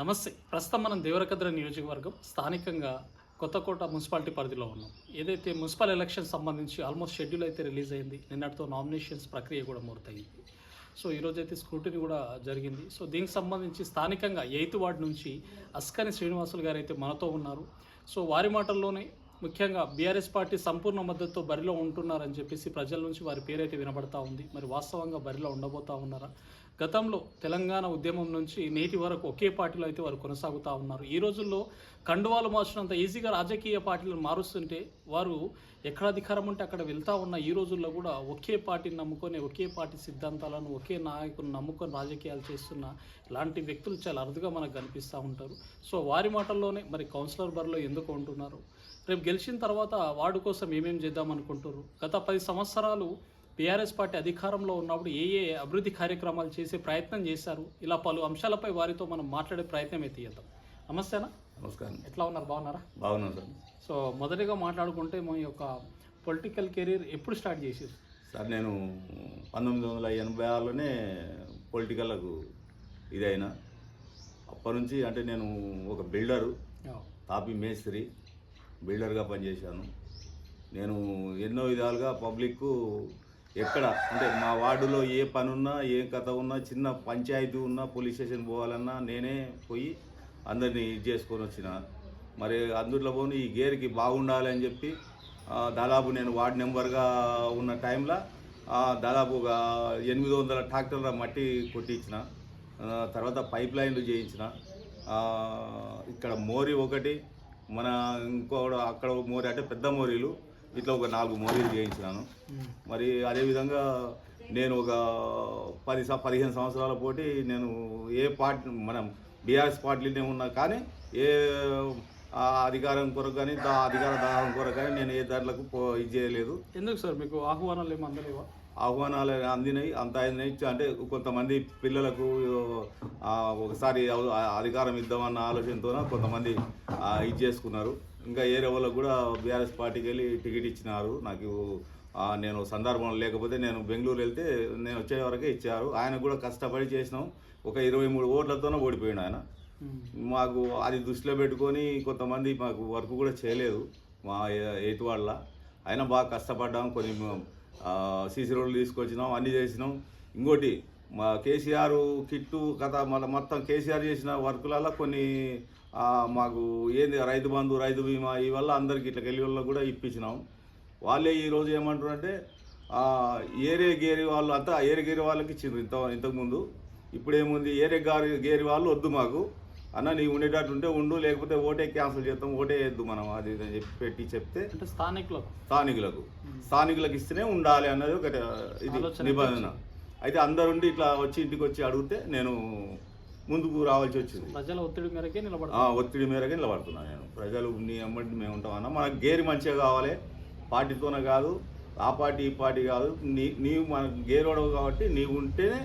నమస్తే. ప్రస్తుతం మనం దేవరకద్ర నియోజకవర్గం స్థానికంగా కొత్తకోట మున్సిపాలిటీ పరిధిలో ఉన్నాం. ఏదైతే మున్సిపల్ ఎలక్షన్ సంబంధించి ఆల్మోస్ట్ షెడ్యూల్ అయితే రిలీజ్ అయింది నిన్నటితో నామినేషన్స్ ప్రక్రియ కూడా పూర్తయింది. సో ఈరోజు అయితే స్క్రూటినీ కూడా జరిగింది. సో దీనికి సంబంధించి స్థానికంగా ఎయిత్ వార్డ్ నుంచి అస్కని శ్రీనివాసులు గారు అయితే మనతో ఉన్నారు. సో వారి మాటల్లోనే ముఖ్యంగా బీఆర్ఎస్ పార్టీ సంపూర్ణ మద్దతుతో బరిలో ఉంటున్నారని చెప్పేసి ప్రజల నుంచి వారి పేరైతే వినబడతా ఉంది. మరి వాస్తవంగా బరిలో ఉండబోతా ఉన్నారా? గతంలో తెలంగాణ ఉద్యమం నుంచి నేటి వరకు ఒకే పార్టీలో అయితే వారు కొనసాగుతూ ఉన్నారు. ఈ రోజుల్లో కండువాలు మార్చినంత ఈజీగా రాజకీయ పార్టీలను మారుస్తుంటే వారు ఎక్కడ అధికారం ఉంటే అక్కడ వెళ్తా ఉన్న ఈ రోజుల్లో కూడా ఒకే పార్టీని నమ్ముకొని ఒకే పార్టీ సిద్ధాంతాలను ఒకే నాయకుని నమ్ముకొని రాజకీయాలు చేస్తున్న ఇలాంటి వ్యక్తులు చాలా అరుదుగా మనకు కనిపిస్తూ ఉంటారు. సో వారి మాటల్లోనే మరి కౌన్సిలర్ బరిలో ఎందుకు ఉంటున్నారు? రేపు గెలిచిన తర్వాత వార్డు కోసం ఏమేం చేద్దాం అనుకుంటారు గత పది సంవత్సరాలు బీఆర్ఎస్ పార్టీ అధికారంలో ఉన్నప్పుడు ఏ ఏ అభివృద్ధి కార్యక్రమాలు చేసే ప్రయత్నం చేశారు? ఇలా పలు అంశాలపై వారితో మనం మాట్లాడే ప్రయత్నం అయితే చేద్దాం. నమస్తేనా నమస్కారం. ఎట్లా ఉన్నారు? బాగున్నారా? బాగున్నాం సార్. సో మొదటిగా మాట్లాడుకుంటే మీ యొక్క పొలిటికల్ కెరీర్ ఎప్పుడు స్టార్ట్ చేసారు సార్ నేను పంతొమ్మిది వందల ఎనభై ఆరులోనే పొలిటికల్లకు ఇదైనా. అప్పటి నుంచి అంటే నేను ఒక బిల్డరు. తాపి మేస్త్రి. బిల్డర్గా పనిచేశాను. నేను ఎన్నో విధాలుగా పబ్లిక్కు ఎక్కడ అంటే మా వార్డులో ఏ పనున్నా ఏ కథ ఉన్నా చిన్న పంచాయతీ ఉన్నా పోలీస్ స్టేషన్ పోవాలన్నా నేనే పోయి అందరినీ ఇది చేసుకొని వచ్చిన. మరి అందులో పోను ఈ గేర్కి బాగుండాలి అని చెప్పి దాదాపు నేను వార్డు నెంబర్గా ఉన్న టైంలో దాదాపు ఒక ఎనిమిది వందల ట్రాక్టర్ల మట్టి కొట్టించిన తర్వాత పైప్ లైన్లు చేయించిన ఇక్కడ మోరి ఒకటి మన ఇంకో అక్కడ మోరీ అంటే పెద్ద మోరీలు. ఇట్లా ఒక నాలుగు మోరీలు చేయించినాను. మరి అదేవిధంగా నేను ఒక పది పదిహేను సంవత్సరాల పోటీ నేను ఏ పార్టీ మనం బీఆర్ఎస్ పార్టీలోనే ఉన్నా కానీ ఏ అధికారం కొరకు కానీ దా అధికార దాహం కొరకు కానీ నేను ఏ దాంట్లకు పో ఇది చేయలేదు. ఎందుకు సార్ మీకు ఆహ్వానాలు ఏమి అందలేవా? ఆహ్వానాలు అందినాయి అంత అంటే కొంతమంది పిల్లలకు ఒకసారి అధికారం ఇద్దామన్న ఆలోచనతో కొంతమంది ఇది చేసుకున్నారు. ఇంకా ఏరే వాళ్ళకు కూడా బీఆర్ఎస్ పార్టీకి వెళ్ళి టికెట్ ఇచ్చినారు. నాకు నేను సందర్భం లేకపోతే నేను బెంగళూరు వెళ్తే నేను వచ్చే వరకే ఇచ్చారు. ఆయన కూడా కష్టపడి చేసినాం. ఒక ఇరవై మూడు ఓట్లతోనే ఓడిపోయాడు ఆయన. మాకు అది దృష్టిలో పెట్టుకొని కొంతమంది మాకు వర్క్ కూడా చేయలేదు మా ఎయిత్ వాళ్ళ అయినా బాగా కష్టపడ్డాం. కొన్ని సీసీ రోడ్లు తీసుకొచ్చినాం అన్నీ చేసినాం. ఇంకోటి మా కేసీఆర్ కిట్టు కథ మళ్ళీ మొత్తం కేసీఆర్ చేసిన వర్కులలో కొన్ని మాకు ఏంది రైతు బంధు రైతు బీమా ఈ వల్ల అందరికి ఇట్లా వెళ్ళి కూడా ఇప్పించినాం. వాళ్ళే ఈరోజు ఏమంటారంటే ఏరే గేరి వాళ్ళు అంతా ఏరే గేరి వాళ్ళకి ఇచ్చిండ్రు ఇంత ఇంతకుముందు ఇప్పుడు ఏముంది ఏరే గారి గేరి వాళ్ళు వద్దు మాకు. అన్న నీవు ఉండేటట్టు ఉంటే ఉండు లేకపోతే ఓటే క్యాన్సిల్ చేస్తాం ఓటే వేయద్దు మనం అది ఇది అని చెప్పి పెట్టి చెప్తే అంటే స్థానికులకు. స్థానికులకు. స్థానికులకు ఇస్తేనే ఉండాలి అన్నది ఒక ఇది ఆలోచన నిబంధన. అయితే అందరుండి ఇట్లా వచ్చి ఇంటికి వచ్చి అడిగితే నేను ముందుకు రావాల్సి వచ్చింది. ప్రజల ఒత్తిడి మేరకే ఆ, నిలబడతారు ఒత్తిడి మేరకే నిలబడుతున్నాను నేను. ప్రజలు నీ అమ్మటి మేము ఉంటామన్నా మనకు గేరి మంచిగా కావాలి. పార్టీతోనే కాదు ఆ పార్టీ ఈ పార్టీ కాదు. నీ నీవు మన గేరోడవు కాబట్టి నీవు ఉంటేనే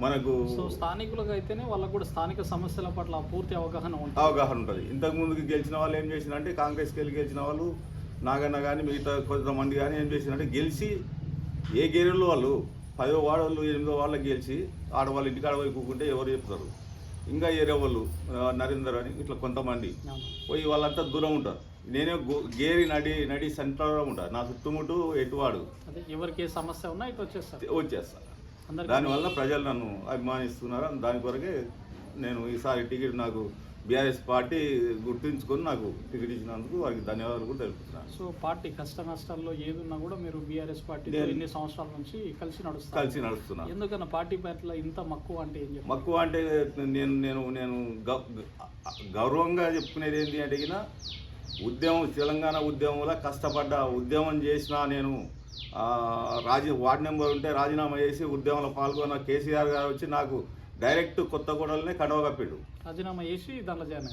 మనకు సో స్థానికులకు అయితేనే వాళ్ళకు కూడా స్థానిక సమస్యల పట్ల పూర్తి అవగాహన ఉంటుంది. అవగాహన ఉంటుంది. ఇంతకు ముందుకు గెలిచిన వాళ్ళు ఏం చేసినంటే కాంగ్రెస్కి వెళ్ళి గెలిచిన వాళ్ళు నాగన్న కానీ మిగతా కొంతమంది కానీ ఏం చేసినంటే గెలిచి ఏ గేరులో వాళ్ళు పదో వాడవాళ్ళు ఎనిమిదో వాళ్ళకి గెలిచి ఆడవాళ్ళు ఇంటికాడ పోయి కూకుంటే ఎవరు చెప్తారు? ఇంకా ఏరే వాళ్ళు నరేందర్ అని ఇట్లా కొంతమంది. పోయి వాళ్ళంతా దూరం ఉంటారు. నేనే గేరి నడి నడి సెంటర్లో ఉంటాను నా చుట్టుముట్టు ఎటువాడు? ఎవరికి ఏ సమస్య ఉన్నా ఇటు వచ్చేస్తా. అందరికీ దానివల్ల ప్రజలు నన్ను అభిమానిస్తున్నారు. దాని కొరకే నేను ఈసారి టికెట్ నాకు బీఆర్ఎస్ పార్టీ గుర్తుంచుకొని నాకు టికెట్ ఇచ్చినందుకు వారికి ధన్యవాదాలు కూడా తెలుపుతున్నాను. సో పార్టీ కష్ట నష్టాల్లో ఏదున్నా కూడా మీరు బీఆర్ఎస్ పార్టీ నేను- ఎన్ని సంవత్సరాల నుంచి కలిసి నడుస్తారు కలిసి నడుస్తున్నాను. ఎందుకన్నా పార్టీ పట్ల ఇంత మక్కువ అంటే ఏం మక్కువ అంటే నేను నేను నేను గౌరవంగా చెప్పుకునేది ఏంటి అంటే గిన ఉద్యమం తెలంగాణ ఉద్యమంలో కష్టపడ్డ ఉద్యమం చేసిన నేను రాజీ వార్డు నెంబర్ ఉంటే రాజీనామా చేసి ఉద్యమంలో పాల్గొన్న కేసీఆర్ గారు వచ్చి నాకు డైరెక్ట్ కొత్త కోడలనే కడవ కప్పిండు. రాజీనామా చేసి దాంట్లో జాయిన్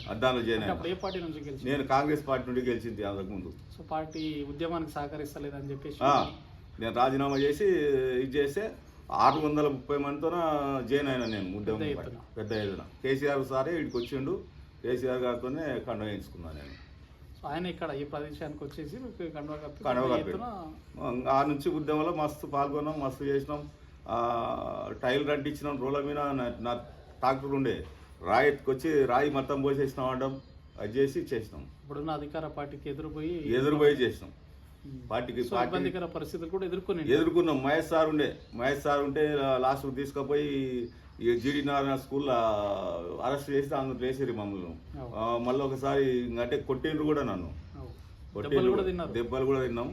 చేయను అప్పుడు ఏ పార్టీ నుంచి గెలిచి నేను కాంగ్రెస్ పార్టీ నుండి గెలిచింది అంతకుముందు సో పార్టీ ఉద్యమానికి సహకరిస్తలేదని చెప్పేసి. నేను రాజీనామా చేసి ఇది చేస్తే ఆరు వందల ముప్పై మందితోన జాయిన్ అయినా నేను ఉద్యమం పెద్ద ఎత్తున. కేసీఆర్ సారే ఇక్కడికి వచ్చిండు. కేసీఆర్ గారితోనే కండ వేయించుకున్నాను నేను. సో ఆయన ఇక్కడ ఈ ప్రదేశానికి వచ్చేసి కండువా ఆ నుంచి ఉద్యమంలో మస్తు పాల్గొన్నాం మస్తు చేసినాం. టైల్ అంటించినాం రోడ్ల మీద నా- ట్రాక్టర్ ఉండే. రాయి ఎత్తుకొచ్చి రాయి మొత్తం పోసేసినాం అనడం అది చేసి చేసినాం. ఇప్పుడున్న అధికార పార్టీకి ఎదురుపోయి ఎదురుపోయి చేసినాం. పార్టీకి ఇబ్బందికర పరిస్థితులు కూడా ఎదుర్కొని ఎదుర్కొన్నాం. మహేష్ సార్ ఉండే. మహేష్ సార్ ఉంటే లాస్ట్ తీసుకుపోయి ఈ జీడి నారాయణ స్కూల్లో అరెస్ట్ చేసి అందులో వేసిరు మమ్మల్ని. మళ్ళీ ఒకసారి అంటే కొట్టిండ్రు కూడా నన్ను. దెబ్బలు కొట్టిండ్రు కూడా తిన్నారు. దెబ్బలు కూడా తిన్నాం.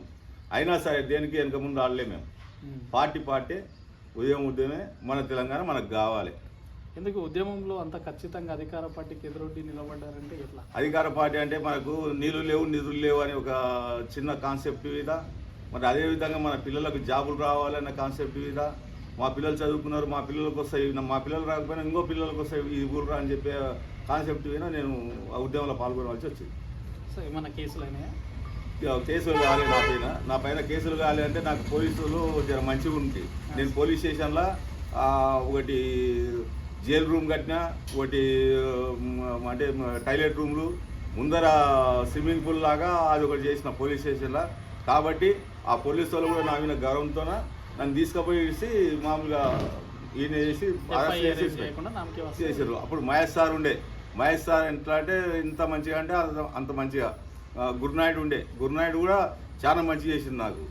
అయినా సరే దేనికి వెనక ముందు ఆడలే మేము. పార్టీ పార్టీ ఉదయం ఉదయమే మన తెలంగాణ మనకు కావాలి. ఎందుకు ఉద్యమంలో అంత ఖచ్చితంగా అధికార పార్టీకి ఎదురొడ్డి నిలబడ్డారంటే ఎట్లా? అధికార పార్టీ అంటే మనకు నీళ్ళు లేవు నిధులు లేవు అని ఒక చిన్న కాన్సెప్ట్ మీద మరి అదేవిధంగా మన పిల్లలకు జాబులు రావాలన్న కాన్సెప్ట్ మీద మా పిల్లలు చదువుకున్నారు మా పిల్లలకు వస్తాయి మా పిల్లలు రాకపోయినా ఇంకో పిల్లలకు వస్తాయి ఈ ఊరు అని చెప్పే కాన్సెప్ట్ మీద నేను ఆ ఉద్యమంలో పాల్గొనవలసి వచ్చింది. సో ఏమైనా కేసులు అయినాయా? ఇక కేసులు కావాలి నా పైన. నా పైన కేసులు కావాలి అంటే నాకు పోలీసులు జర మంచిగా ఉంది నేను పోలీస్ స్టేషన్లో ఒకటి జైల్ రూమ్ కట్టినా ఒకటి అంటే టాయిలెట్ రూమ్లు ముందర స్విమ్మింగ్ పూల్ లాగా అది ఒకటి చేసిన పోలీస్ స్టేషన్లో. కాబట్టి ఆ పోలీసు వాళ్ళు కూడా నా మీద గౌరవంతోన నన్ను తీసుకుపోయి ఇచ్చి మామూలుగా ఈయన చేసి చేసారు అప్పుడు మహేష్ సార్ ఉండే. మహేష్ సార్ ఎట్లా అంటే ఇంత మంచిగా అంటే అంత- అంత మంచిగా. గురునాయుడు ఉండే. గురునాయుడు కూడా చాలా మంచిగా చేసింది నాకు.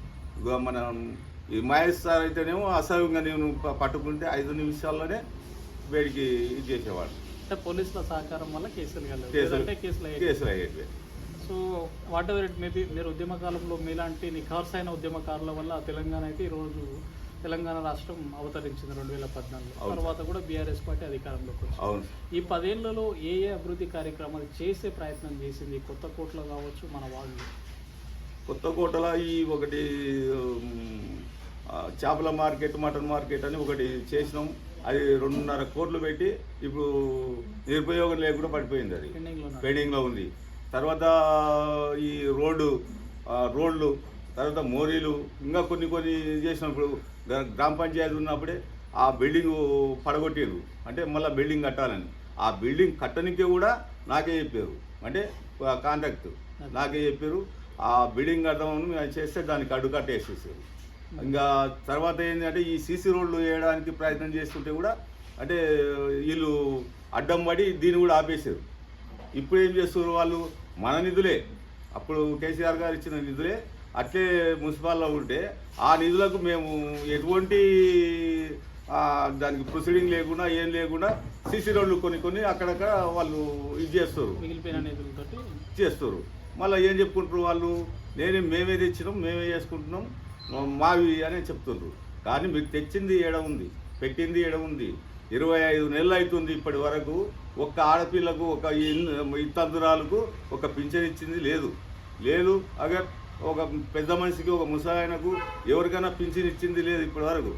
మన ఈ మహేష్ సార్ అయితేనేమో అసహ్యంగా నేను పట్టుకుంటే ఐదు నిమిషాల్లోనే వేడికి ఇది చేసేవాడు. అంటే పోలీసుల సహకారం వల్ల కేసులు కేసులు కేసులు అయ్యేటివి. So whatever it maybe మీరు ఉద్యమ కాలంలో మీలాంటి నిఖార్సైన ఉద్యమకారుల వల్ల తెలంగాణ అయితే ఈరోజు తెలంగాణ రాష్ట్రం అవతరించింది రెండు వేల పద్నాలుగులో. అవును. తర్వాత కూడా బీఆర్ఎస్ పార్టీ అధికారంలోకి వచ్చింది. ఈ పదేళ్ళలో ఏ ఏ అభివృద్ధి కార్యక్రమాలు చేసే ప్రయత్నం చేసింది? కొత్త కోట్లో కావచ్చు మన వాళ్ళు. కొత్త కోటలో ఈ ఒకటి చేపల మార్కెట్ మటన్ మార్కెట్ అని ఒకటి చేసినాం. అది రెండున్నర కోట్లు పెట్టి ఇప్పుడు నిరుపయోగం లేకుండా పడిపోయింది అది. పెండింగ్లో ఉంది. తర్వాత ఈ రోడ్డు రోడ్లు తర్వాత మోరీలు ఇంకా కొన్ని కొన్ని చేసినప్పుడు గ్రామ పంచాయతీ ఉన్నప్పుడే ఆ బిల్డింగ్ పడగొట్టారు అంటే మళ్ళీ బిల్డింగ్ కట్టాలని. ఆ బిల్డింగ్ కట్టనికే కూడా నాకే చెప్పారు అంటే కాంట్రాక్ట్ నాకే చెప్పారు ఆ బిల్డింగ్ కట్టడం చేస్తే దానికి అడ్డు కట్టేసేసారు ఇంకా తర్వాత ఏంటంటే ఈ సీసీ రోడ్లు వేయడానికి ప్రయత్నం చేస్తుంటే కూడా అంటే వీళ్ళు అడ్డం పడి దీన్ని కూడా ఆపేశారు ఇప్పుడు ఏం చేస్తారు వాళ్ళు? మన నిధులే. అప్పుడు కేసీఆర్ గారు ఇచ్చిన నిధులే. అట్లే మున్సిపాల్లో ఉంటే ఆ నిధులకు మేము ఎటువంటి దానికి ప్రొసీడింగ్ లేకుండా ఏం లేకుండా సీసీ రోడ్లు కొన్ని కొన్ని అక్కడక్కడ వాళ్ళు ఇది చేస్తారు. చేస్తారు. మళ్ళీ ఏం చెప్పుకుంటారు వాళ్ళు? నేనే మేమే తెచ్చినాం మేమే చేసుకుంటున్నాం. మావి అని చెప్తుండ్రు. కానీ మీకు తెచ్చింది ఏడ ఉంది? పెట్టింది ఏడ ఉంది? ఇరవై ఐదు నెలలు అవుతుంది ఇప్పటి వరకు ఒక్క ఆడపిల్లకు ఒక ఇన్- ఇత్తందురాలకు ఒక పింఛన్ ఇచ్చింది లేదు. లేదు అగర్ ఒక పెద్ద మనిషికి ఒక ముసాయనకు ఎవరికైనా పింఛన్ ఇచ్చింది లేదు ఇప్పటి వరకు.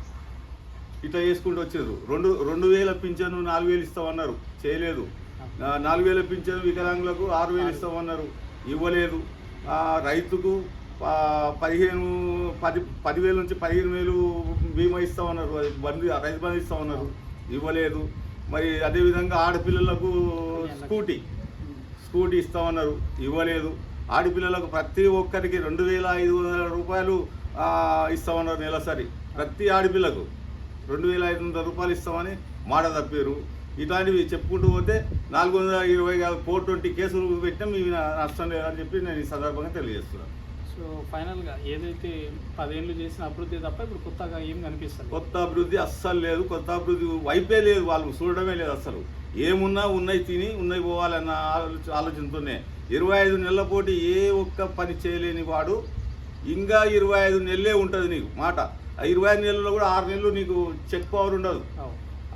ఇట్లా చేసుకుంటూ వచ్చారు రెండు రెండు వేల పింఛను నాలుగు వేలు ఇస్తామన్నారు. చేయలేదు. నాలుగు వేల పింఛను వికలాంగులకు ఆరు వేలు ఇస్తామన్నారు. ఇవ్వలేదు. రైతుకు పదిహేను పది పదివేల నుంచి పదిహేను వేలు బీమా ఇస్తామన్నారు. అది బంధు రైతు బంధు ఇస్తామన్నారు. ఇవ్వలేదు. మరి అదేవిధంగా ఆడపిల్లలకు స్కూటీ స్కూటీ ఇస్తామన్నారు. ఇవ్వలేదు. ఆడపిల్లలకు ప్రతి ఒక్కరికి రెండు వేల ఐదు వందల రూపాయలు ఇస్తామన్నారు నెలసరి. ప్రతి ఆడపిల్లకు రెండు వేల ఐదు వందల రూపాయలు ఇస్తామని మాట తప్పారు ఇట్లాంటివి చెప్పుకుంటూ పోతే నాలుగు వందల ఇరవై ఫోర్ ట్వంటీ కేసులు పెట్టినా మీ నష్టం లేదని చెప్పి నేను ఈ సందర్భంగా తెలియజేస్తున్నాను. సో ఫైనల్గా ఏదైతే పదేళ్ళు చేసిన అభివృద్ధి తప్ప ఇప్పుడు కొత్తగా ఏం కనిపిస్తుంది కొత్త అభివృద్ధి అస్సలు లేదు. కొత్త అభివృద్ధి వైపే లేదు. వాళ్ళు చూడడమే లేదు అసలు ఏమున్నా ఉన్నాయి తిని ఉన్నాయి పోవాలన్న ఆలోచన ఆలోచనతోనే. ఇరవై ఐదు నెలల పోటీ ఏ ఒక్క పని చేయలేని వాడు. ఇంకా ఇరవై ఐదు నెలలే ఉంటుంది నీకు మాట. ఆ ఇరవై ఐదు నెలల్లో కూడా ఆరు నెలలు నీకు చెక్ పవర్ ఉండదు.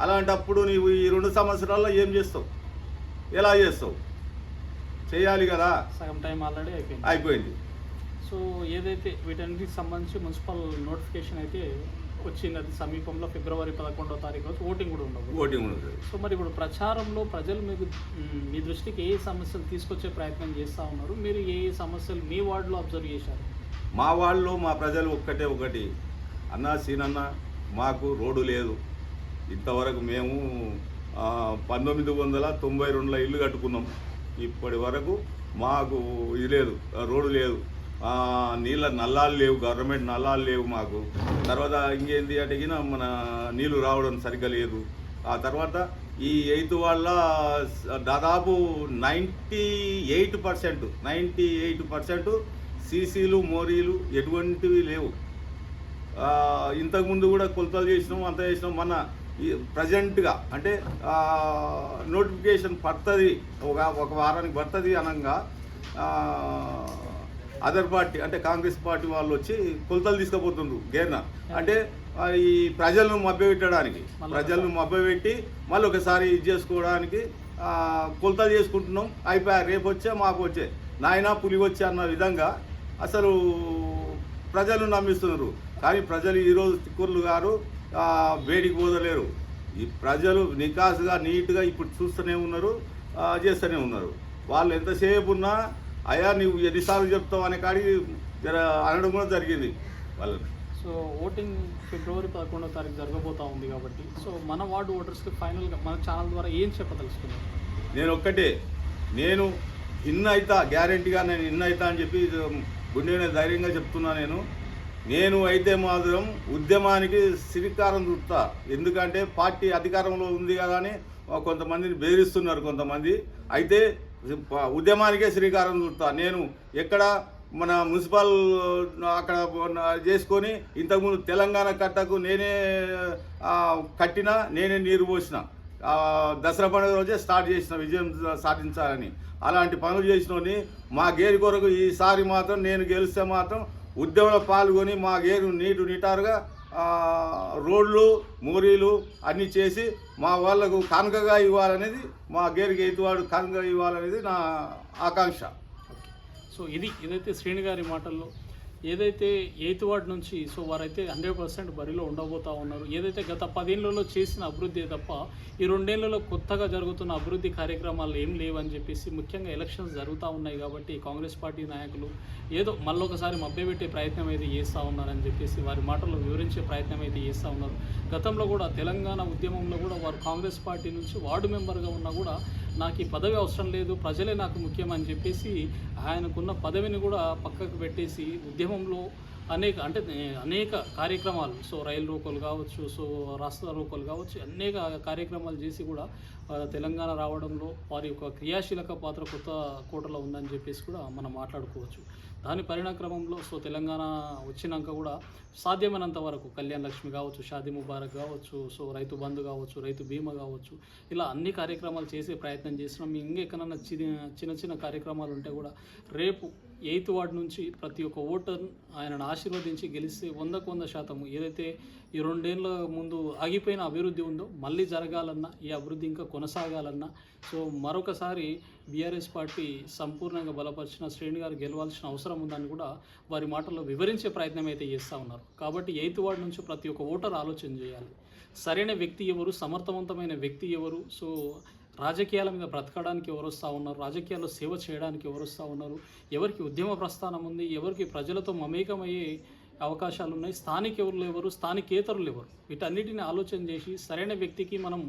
అలాంటప్పుడు నీవు ఈ రెండు సంవత్సరాల్లో ఏం చేస్తావు? ఎలా చేస్తావు? చేయాలి కదా. సగం టైం ఆల్రెడీ అయిపోయింది. అయిపోయింది. సో ఏదైతే వీటన్నిటికి సంబంధించి మున్సిపల్ నోటిఫికేషన్ అయితే వచ్చింది అది సమీపంలో ఫిబ్రవరి పదకొండవ తారీఖు రోజు ఓటింగ్ కూడా ఉండదు. ఓటింగ్ ఉంటుంది సో మరి ఇప్పుడు ప్రచారంలో ప్రజలు మీకు మ్, దృష్టికి ఏ సమస్యలు తీసుకొచ్చే ప్రయత్నం చేస్తూ ఉన్నారు? మీరు ఏ ఏ సమస్యలు మీ వార్డులో అబ్జర్వ్ చేశారు? మా వాళ్ళు మా ప్రజలు ఒక్కటే ఒకటి. అన్న సీనన్న మాకు రోడ్డు లేదు. ఇంతవరకు మేము పంతొమ్మిది వందల తొంభై రెండులో ఇల్లు కట్టుకున్నాం. ఇప్పటి వరకు మాకు ఇది లేదు రోడ్డు లేదు. నీళ్ళ నల్లాలు లేవు గవర్నమెంట్ నల్లాలు లేవు మాకు. తర్వాత ఇంకేంది అడిగినా మన నీళ్ళు రావడం సరిగ్గా లేదు. ఆ తర్వాత ఈ ఎయిత్ వాళ్ళ దాదాపు ninety eight percent ninety eight percent సీసీలు మోరీలు ఎటువంటివి లేవు. ఇంతకుముందు కూడా కొలతలు చేసినాం అంత చేసినాం. మన ప్రజెంట్గా అంటే నోటిఫికేషన్ పడుతుంది ఒక ఒక వారానికి పడుతుంది అనగా అదర్ పార్టీ అంటే కాంగ్రెస్ పార్టీ వాళ్ళు వచ్చి కొలతలు తీసుకుపోతుండ్రు గేర్న. అంటే ఈ ప్రజలను మభ్యపెట్టడానికి ప్రజలను మభ్యపెట్టి మళ్ళీ ఒకసారి ఇది చేసుకోవడానికి కొలతలు చేసుకుంటున్నాం అయిపోయా రేపు వచ్చే మాకు వచ్చే. నాయన పులి వచ్చే అన్న విధంగా అసలు ప్రజలు నమ్మిస్తున్నారు. కానీ ప్రజలు ఈరోజు తిక్కుర్లు గారు వేడికి పోదలేరు ఈ ప్రజలు నికాసుగా నీట్గా ఇప్పుడు చూస్తూనే ఉన్నారు చేస్తూనే ఉన్నారు. వాళ్ళు ఎంతసేపు ఉన్నా అయ్యా నువ్వు ఎన్నిసార్లు చెప్తావు అనే జర అనడం కూడా జరిగింది వాళ్ళకి సో ఓటింగ్ ఫిబ్రవరి పదకొండో తారీఖు జరగబోతా ఉంది కాబట్టి సో మన వార్డు ఓటర్స్కి ఫైనల్గా మన ఛానల్ ద్వారా ఏం చెప్పదలుచుకున్నాం నేను ఒక్కటే నేను ఇన్న అవుతా గ్యారెంటీగా నేను ఇన్న అవుతా అని చెప్పి గుండె ధైర్యంగా చెప్తున్నా నేను. నేను అయితే మాత్రం ఉద్యమానికి శ్రీకారం చుడతా ఎందుకంటే పార్టీ అధికారంలో ఉంది కదా అని కొంతమందిని బెదిరిస్తున్నారు కొంతమంది. అయితే ఉద్యమానికే శ్రీకారం చుడతా. నేను ఎక్కడ మన మున్సిపల్ అక్కడ చేసుకొని ఇంతకుముందు తెలంగాణ కట్టకు నేనే కట్టినా కట్టిన నేనే నీరు పోసిన. దసరా పండుగ రోజే స్టార్ట్ చేసిన విజయం సాధించాలని. అలాంటి పనులు చేసినోని మా గేరు కొరకు ఈసారి మాత్రం నేను గెలిస్తే మాత్రం ఉద్యమంలో పాల్గొని మా గేరు నీటు నిటారుగా రోడ్లు మోరీలు అన్నీ చేసి మా వాళ్ళకు కానుకగా ఇవ్వాలనేది మా గేరికి ఎయితువాడు కానుకగా ఇవ్వాలనేది నా ఆకాంక్ష. సో ఇది ఏదైతే శ్రేణి గారి మాటల్లో ఏదైతే ఎయిత్ వార్డ్ నుంచి సో వారైతే హండ్రెడ్ పర్సెంట్ బరిలో ఉండబోతా ఉన్నారు. ఏదైతే గత పదేళ్ళలో చేసిన అభివృద్ధి తప్ప ఈ రెండేళ్ళలో కొత్తగా జరుగుతున్న అభివృద్ధి కార్యక్రమాలు ఏం లేవని చెప్పేసి ముఖ్యంగా ఎలక్షన్స్ జరుగుతూ ఉన్నాయి కాబట్టి కాంగ్రెస్ పార్టీ నాయకులు ఏదో మళ్ళొకసారి మభ్యపెట్టే ప్రయత్నం అయితే చేస్తూ ఉన్నారని చెప్పేసి వారి మాటలు వివరించే ప్రయత్నం అయితే చేస్తూ ఉన్నారు. గతంలో కూడా తెలంగాణ ఉద్యమంలో కూడా వారు కాంగ్రెస్ పార్టీ నుంచి వార్డు మెంబర్గా ఉన్నా కూడా నాకు ఈ పదవి అవసరం లేదు ప్రజలే నాకు ముఖ్యం అని చెప్పేసి ఆయనకున్న పదవిని కూడా పక్కకు పెట్టేసి ఉద్యమంలో అనేక అంటే అనేక కార్యక్రమాలు సో రైలు రోకోలు కావచ్చు సో రాష్ట్ర రోకోలు కావచ్చు అనేక కార్యక్రమాలు చేసి కూడా తెలంగాణ రావడంలో వారి యొక్క క్రియాశీలక పాత్ర కొత్త కోటలో ఉందని చెప్పేసి కూడా మనం మాట్లాడుకోవచ్చు. దాని పరిణాక్రమంలో సో తెలంగాణ వచ్చినాక కూడా సాధ్యమైనంత వరకు కళ్యాణ్ లక్ష్మి కావచ్చు షాదీ ముబారక్ కావచ్చు సో రైతు బంధు కావచ్చు రైతు బీమా కావచ్చు ఇలా అన్ని కార్యక్రమాలు చేసే ప్రయత్నం చేసినాం ఇంకెక్కడన్నా చిన్న చిన్న చిన్న కార్యక్రమాలు ఉంటే కూడా రేపు ఎయిత్ వార్డ్ నుంచి ప్రతి ఒక్క ఓటర్ ఆయనను ఆశీర్వదించి గెలిస్తే వందకు వంద శాతము ఏదైతే ఈ రెండేళ్ళ ముందు ఆగిపోయిన అభివృద్ధి ఉందో మళ్ళీ జరగాలన్నా ఈ అభివృద్ధి ఇంకా కొనసాగాలన్నా సో మరొకసారి బీఆర్ఎస్ పార్టీ సంపూర్ణంగా బలపరిచిన శ్రేణి గారు గెలవాల్సిన అవసరం ఉందని కూడా వారి మాటల్లో వివరించే ప్రయత్నం అయితే చేస్తూ ఉన్నారు. కాబట్టి ఎయిత్ వార్డ్ నుంచి ప్రతి ఒక్క ఓటర్ ఆలోచన చేయాలి. సరైన వ్యక్తి ఎవరు? సమర్థవంతమైన వ్యక్తి ఎవరు? సో రాజకీయాల మీద బ్రతకడానికి ఎవరు వస్తూ ఉన్నారు? రాజకీయాల్లో సేవ చేయడానికి ఎవరు వస్తూ ఉన్నారు? ఎవరికి ఉద్యమ ప్రస్థానం ఉంది? ఎవరికి ప్రజలతో మమేకమయ్యే అవకాశాలు ఉన్నాయి? స్థానికేతరులు ఎవరు స్థానికేతరులు ఎవరు వీటన్నిటిని ఆలోచన చేసి సరైన వ్యక్తికి మనం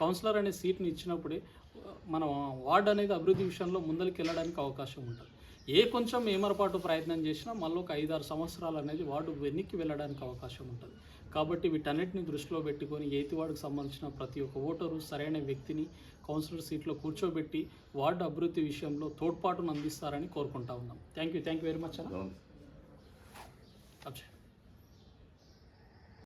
కౌన్సిలర్ అనే సీట్ని ఇచ్చినప్పుడే మన వార్డ్ అనేది అభివృద్ధి విషయంలో ముందరికి వెళ్ళడానికి అవకాశం ఉంటుంది. ఏ కొంచెం ఏమరపాటు ప్రయత్నం చేసినా మళ్ళీ ఒక ఐదారు సంవత్సరాలు అనేది వార్డు వెనక్కి వెళ్ళడానికి అవకాశం ఉంటుంది. కాబట్టి వీటన్నిటిని దృష్టిలో పెట్టుకొని ఎయిత్ వార్డుకు సంబంధించిన ప్రతి ఒక్క ఓటరు సరైన వ్యక్తిని కౌన్సిలర్ సీట్లో కూర్చోబెట్టి వార్డు అభివృద్ధి విషయంలో తోడ్పాటును అందిస్తారని కోరుకుంటా ఉన్నాం. Thank you thank you very much అన్న.